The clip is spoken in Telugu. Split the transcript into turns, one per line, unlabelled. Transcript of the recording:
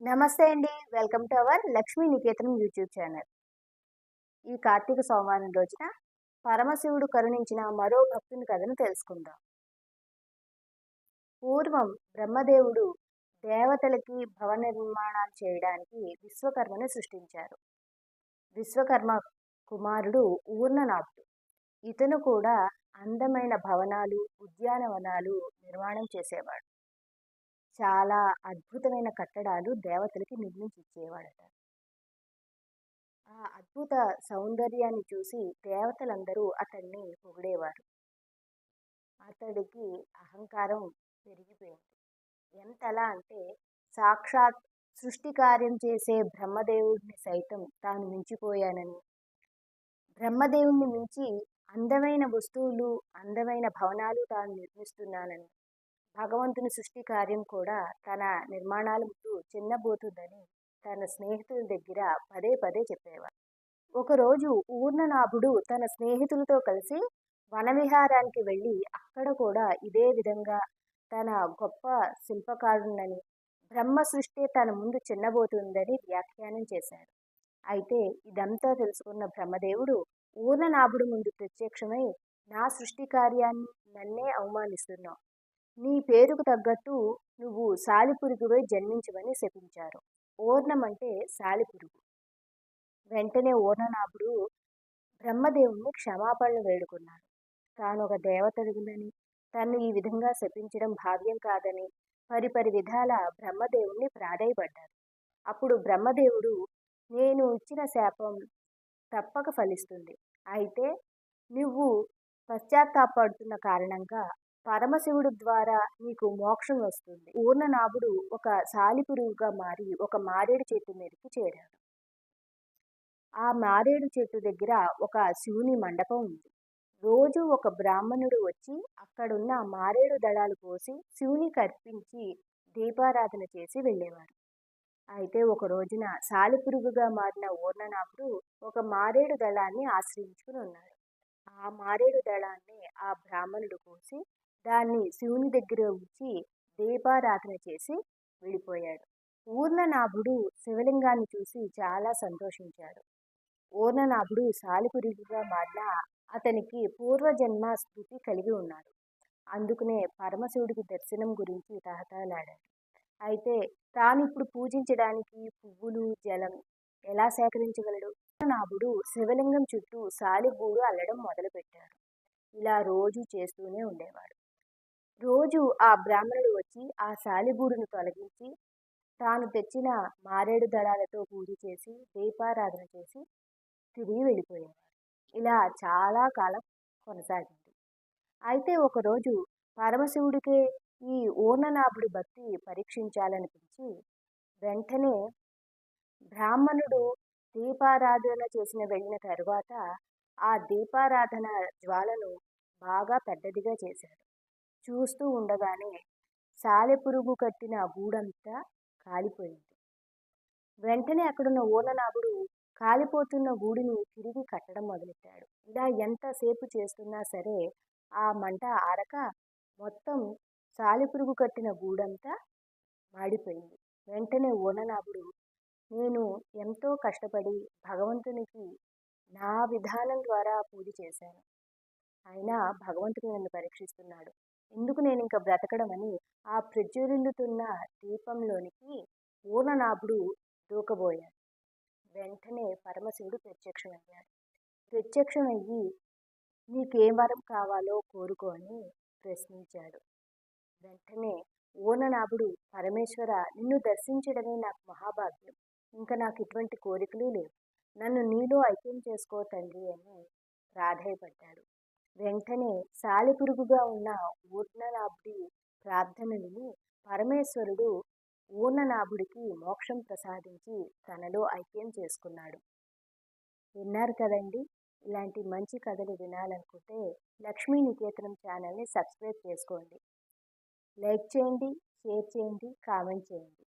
నమస్తే అండి. Welcome to our Lakshmi Niketanam YouTube channel. ఈ కార్తీక సోమవారం రోజున పరమశివుడు కరుణించిన మరో భక్తుని కథను తెలుసుకుందాం. పూర్వం బ్రహ్మదేవుడు దేవతలకి భవన నిర్మాణాలు చేయడానికి విశ్వకర్మని సృష్టించారు. విశ్వకర్మ కుమారుడు ఊర్ణనాథుడు ఇతను కూడా అందమైన భవనాలు ఉద్యానవనాలు నిర్మాణం చేసేవాడు. చాలా అద్భుతమైన కట్టడాలు దేవతలకి నిర్మించి ఇచ్చేవాడట ఆ అద్భుత సౌందర్యాన్ని చూసి దేవతలందరూ అతన్ని పొగిడేవారు. అతడికి అహంకారం పెరిగిపోయింది. ఎంతలా అంటే సాక్షాత్ సృష్టి కార్యం చేసే బ్రహ్మదేవుడిని సైతం తాను మించిపోయానని. బ్రహ్మదేవుణ్ణి మించి అందమైన వస్తువులు అందమైన భవనాలు తాను నిర్మిస్తున్నానని. భగవంతుని సృష్టి కార్యం కూడా తన నిర్మాణాల ముందు చిన్నబోతుందని తన స్నేహితుల దగ్గర పదే పదే చెప్పేవారు. ఒకరోజు ఊర్ణనాభుడు తన స్నేహితులతో కలిసి వనవిహారానికి వెళ్ళి అక్కడ కూడా ఇదే విధంగా తన గొప్ప శిల్పకారుణ్ణని బ్రహ్మ సృష్టి తన ముందు చిన్నబోతుందని వ్యాఖ్యానం చేశాడు అయితే ఇదంతా తెలుసుకున్న బ్రహ్మదేవుడు ఊర్ణనాభుడు ముందు ప్రత్యక్షమై నా సృష్టి కార్యాన్ని నన్నే అవమానిస్తున్నావు. నీ పేరుకు తగ్గట్టు నువ్వు సాలిపురుగువై జన్మించమని శపించారు. ఓర్ణం అంటే సాలిపురుగు. వెంటనే ఓర్ణనాభుడు బ్రహ్మదేవుణ్ణి క్షమాపణలు వేడుకున్నాడు. తాను ఒక దేవతడుగునని తను ఈ విధంగా శపించడం భావ్యం కాదని పరిపరి విధాల బ్రహ్మదేవుణ్ణి ప్రాధాయపడ్డాడు. అప్పుడు బ్రహ్మదేవుడు నేను ఇచ్చిన శాపం తప్పక ఫలిస్తుంది. అయితే నువ్వు పశ్చాత్తాపడుతున్న కారణంగా పరమశివుడు ద్వారా నీకు మోక్షం వస్తుంది. పూర్ణనాభుడు ఒక సాలిపురుగుగా మారి ఒక మారేడు చెట్టు మీదకి చేరాడు. ఆ మారేడు చెట్టు దగ్గర ఒక శివుని మండపం ఉంది. రోజు ఒక బ్రాహ్మణుడు వచ్చి అక్కడున్న మారేడు దళాలు కోసి శివునికి అర్పించి దీపారాధన చేసి వెళ్ళేవారు. అయితే ఒక రోజున సాలిపురుగుగా మారిన ఓర్ణనాభుడు ఒక మారేడు దళాన్ని ఆశ్రయించుకుని ఉన్నాడు. ఆ మారేడు దళాన్ని ఆ బ్రాహ్మణుడు కోసి దాన్ని శివుని దగ్గర ఉంచి దీపారాధన చేసి వెళ్ళిపోయాడు. ఊర్ణనాభుడు శివలింగాన్ని చూసి చాలా సంతోషించాడు. ఊర్ణనాభుడు సాలిపురిగా మారిన అతనికి పూర్వజన్మ స్థుతి కలిగి ఉన్నాడు. అందుకనే పరమశివుడికి దర్శనం గురించి తహతలాడాడు అయితే తాను ఇప్పుడు పూజించడానికి పువ్వులు జలం ఎలా సేకరించగలడు? నాభుడు శివలింగం చుట్టూ సాలిగూడు అల్లడం మొదలుపెట్టాడు. ఇలా రోజు చేస్తూనే ఉండేవాడు. రోజు ఆ బ్రాహ్మణుడు వచ్చి ఆ శాలిగూడును తొలగించి తాను తెచ్చిన మారేడు దళాలతో పూజ చేసి దీపారాధన చేసి తిరిగి వెళ్ళిపోయాడు. ఇలా చాలా కాలం కొనసాగింది. అయితే ఒకరోజు పరమశివుడికే ఈ ఓననాభుడి భక్తి పరీక్షించాలనిపించి వెంటనే బ్రాహ్మణుడు దీపారాధన చేసిన వెళ్ళిన తరువాత ఆ దీపారాధన జ్వాలను బాగా పెద్దదిగా చేశాడు. చూస్తూ ఉండగానే సాలెపురుగు కట్టిన గూడంతా కాలిపోయింది. వెంటనే అక్కడున్న ఓలనాభుడు కాలిపోతున్న గూడిని తిరిగి కట్టడం మొదలెట్టాడు. ఇలా ఎంతసేపు చేస్తున్నా సరే ఆ మంట ఆరక మొత్తం సాలిపురుగు కట్టిన గూడంతా మాడిపోయింది. వెంటనే ఓననాభుడు నేను ఎంతో కష్టపడి భగవంతునికి నా విధానం ద్వారా పూజ చేశాను. అయినా భగవంతుడు నన్ను పరీక్షిస్తున్నాడు. ఎందుకు నేను ఇంకా బ్రతకడం అని ఆ ప్రజ్వరిల్లుతున్న దీపంలోనికి పూర్ణనాభుడు దూకబోయాడు. వెంటనే పరమశివుడు ప్రత్యక్షమయ్యాడు. ప్రత్యక్షమయ్యి నీకేం వరం కావాలో కోరుకోని ప్రశ్నించాడు. వెంటనే ఓననాభుడు పరమేశ్వర నిన్ను దర్శించడమే నాకు మహాభాగ్యం. ఇంకా నాకు ఇటువంటి కోరికలు లేవు. నన్ను నీలో ఐక్యం చేసుకో తండ్రి అని ప్రాధాయపడ్డాడు. వెంటనే సాలిపురుగుగా ఉన్న ఊర్ణనాభుడి ప్రార్థనని పరమేశ్వరుడు ఊర్ణనాభుడికి మోక్షం ప్రసాదించి తనలో ఐక్యం చేసుకున్నాడు. విన్నారు కదండి? ఇలాంటి మంచి కథలు వినాలనుకుంటే లక్ష్మీ నికేతనం ఛానల్ని సబ్స్క్రైబ్ చేసుకోండి. లైక్ చేయండి షేర్ చేయండి కామెంట్ చేయండి.